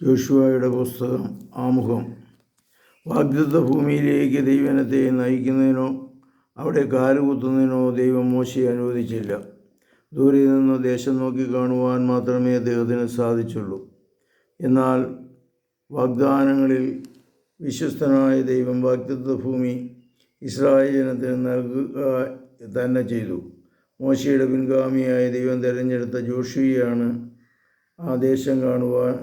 യോശുവയുടെ പുസ്തകം ആമുഖം. വാഗ്ദത്ത ഭൂമിയിലേക്ക് ദൈവനത്തെ നയിക്കുന്നതിനോ അവിടെ കാലുകുത്തുന്നതിനോ ദൈവം മോശയെ അനുവദിച്ചില്ല. ദൂരെ നിന്ന് ദേശം നോക്കി കാണുവാൻ മാത്രമേ അദ്ദേഹത്തിന് സാധിച്ചുള്ളൂ. എന്നാൽ വാഗ്ദാനങ്ങളിൽ വിശ്വസ്തനായ ദൈവം വാഗ്ദത്ത ഭൂമി ഇസ്രായേൽ ജനത്തിന് നൽകുക തന്നെ ചെയ്തു. മോശയുടെ പിൻഗാമിയായ ദൈവം തിരഞ്ഞെടുത്ത ജോഷിയാണ് ആ ദേശം കാണുവാൻ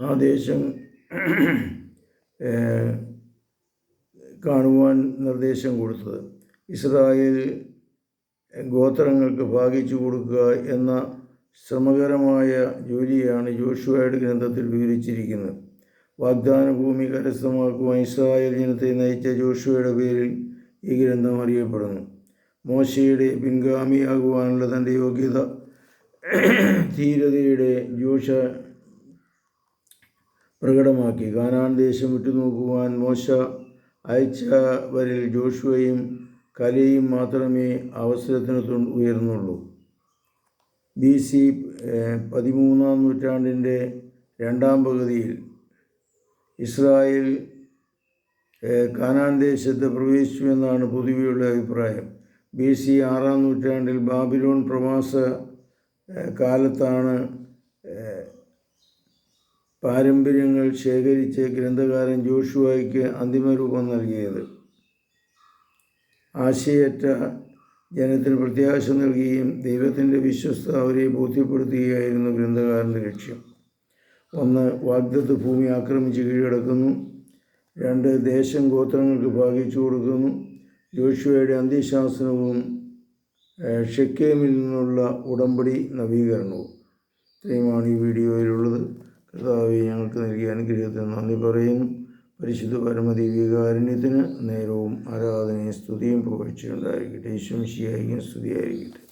ആ ദേശം കാണുവാൻ നിർദ്ദേശം കൊടുത്തത്. ഇസ്രായേൽ ഗോത്രങ്ങൾക്ക് ഭാഗിച്ചു കൊടുക്കുക എന്ന ശ്രമകരമായ ജോലിയാണ് ജോഷുവയുടെ ഗ്രന്ഥത്തിൽ വിവരിച്ചിരിക്കുന്നത്. വാഗ്ദാന ഭൂമി കരസ്ഥമാക്കുവാൻ ഇസ്രായേൽ ജനത്തെ നയിച്ച ജോഷുവയുടെ പേരിൽ ഈ ഗ്രന്ഥം അറിയപ്പെടുന്നു. മോശയുടെ പിൻഗാമിയാകുവാനുള്ള തന്റെ യോഗ്യത. ധീരതയുടെ ജോഷ പ്രകടമാക്കി. കാനാൻ ദേശം വിട്ടുനോക്കുവാൻ മോശ അയച്ചവരിൽ ജോഷുവയും കലയും മാത്രമേ അവസരത്തിന് ഉയർന്നുള്ളൂ. ബി സി പതിമൂന്നാം നൂറ്റാണ്ടിന്റെ രണ്ടാം പകുതിയിൽ ഇസ്രായേൽ കാനാൻ ദേശത്ത് പ്രവേശിച്ചുവെന്നാണ് പൊതുവെയുള്ള അഭിപ്രായം. ബി സി ആറാം നൂറ്റാണ്ടിൽ ബാബിലോൺ പ്രവാസ കാലത്താണ് പാരമ്പര്യങ്ങൾ ശേഖരിച്ച് ഗ്രന്ഥകാരൻ ജോഷുവായിക്ക് അന്തിമരൂപം നൽകിയത്. ആശയറ്റ ജനത്തിന് പ്രത്യാശ നൽകുകയും ദൈവത്തിന്റെ വിശ്വസ്ത അവരെ ബോധ്യപ്പെടുത്തുകയായിരുന്നു ഗ്രന്ഥകാരന്റെ ലക്ഷ്യം. ഒന്ന് വാഗ്ദത്ത് ഭൂമി ആക്രമിച്ച് കീഴടക്കുന്നു. രണ്ട് ദേശം ഗോത്രങ്ങൾക്ക് ഭാഗിച്ചു കൊടുക്കുന്നു ജോഷുവയുടെ അന്ത്യശാസനവും ഷെക്കേമിൽ നിന്നുള്ള ഉടമ്പടി നവീകരണവും ഇത്രയുമാണ് ഈ വീഡിയോയിലുള്ളത്. കർത്താവെ ഞങ്ങൾക്ക് നൽകിയ അനുഗ്രഹത്തിന് നന്ദി പറയുന്നു. പരിശുദ്ധ പരമദൈവികാരുണ്യത്തിന് നേരവും ആരാധനയും സ്തുതിയും പുകഴ്ചയുണ്ടായിരിക്കട്ടെ ഈശ്വംശിയായിരിക്കും സ്തുതിയായിരിക്കട്ടെ.